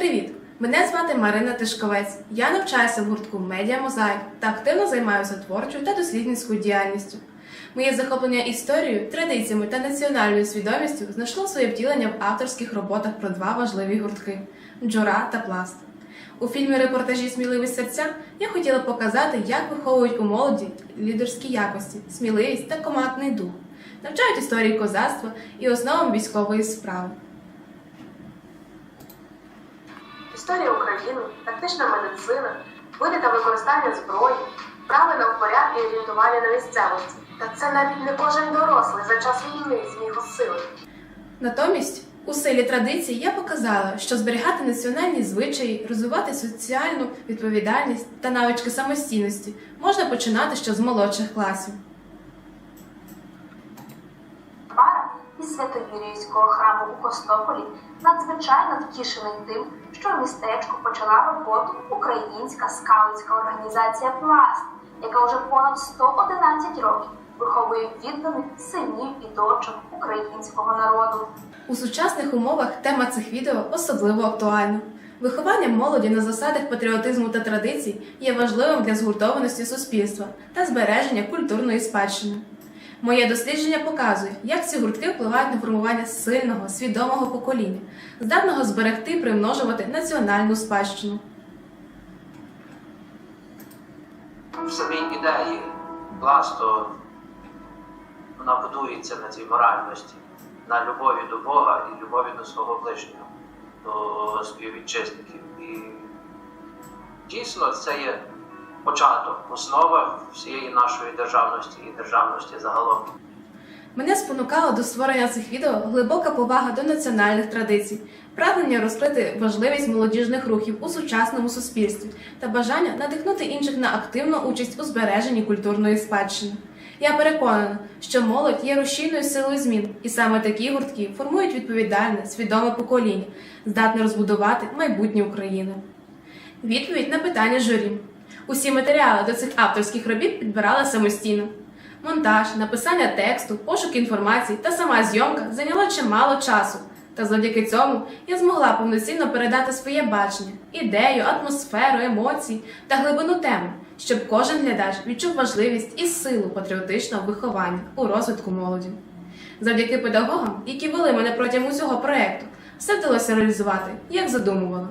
Привіт! Мене звати Марина Тишковець. Я навчаюся в гуртку Медіа Мозаїк та активно займаюся творчою та дослідницькою діяльністю. Моє захоплення історією, традиціями та національною свідомістю знайшло своє втілення в авторських роботах про два важливі гуртки Джура та Пласт. У фільмі Репортажі Сміливість серця я хотіла показати, як виховують у молоді лідерські якості, сміливість та командний дух, навчають історії козацтва і основам військової справи. Історія України, тактична медицина, види та використання зброї, правила в порядку і орієнтування на місцевості. Та це навіть не кожен дорослий за час війни зміг осилити. Натомість, у силі традицій я показала, що зберігати національні звичаї, розвивати соціальну відповідальність та навички самостійності можна починати ще з молодших класів. Із Свято-Юрійського храму у Костополі надзвичайно втішений тим, що в містечку почала роботу українська скаутська організація Пласт, яка вже понад 111 років виховує відданих синів і дочок українського народу. У сучасних умовах тема цих відео особливо актуальна. Виховання молоді на засадах патріотизму та традицій є важливим для згуртованості суспільства та збереження культурної спадщини. Моє дослідження показує, як ці гуртки впливають на формування сильного, свідомого покоління, здатного зберегти і примножувати національну спадщину. в самій ідеї пласту вона будується на цій моральності, на любові до Бога і любові до свого ближнього, до співвітчизників. І дійсно це є початок, основа всієї нашої державності і державності загалом. Мене спонукало до створення цих відео глибока повага до національних традицій, прагнення розкрити важливість молодіжних рухів у сучасному суспільстві та бажання надихнути інших на активну участь у збереженні культурної спадщини. Я переконана, що молодь є рушійною силою змін, і саме такі гуртки формують відповідальне, свідоме покоління, здатне розбудувати майбутнє України. Відповідь на питання журі. Усі матеріали до цих авторських робіт підбирала самостійно. Монтаж, написання тексту, пошук інформації та сама зйомка зайняло чимало часу. Та завдяки цьому я змогла повноцінно передати своє бачення, ідею, атмосферу, емоції та глибину теми, щоб кожен глядач відчув важливість і силу патріотичного виховання у розвитку молоді. Завдяки педагогам, які вели мене протягом усього проекту, все вдалося реалізувати, як задумувала.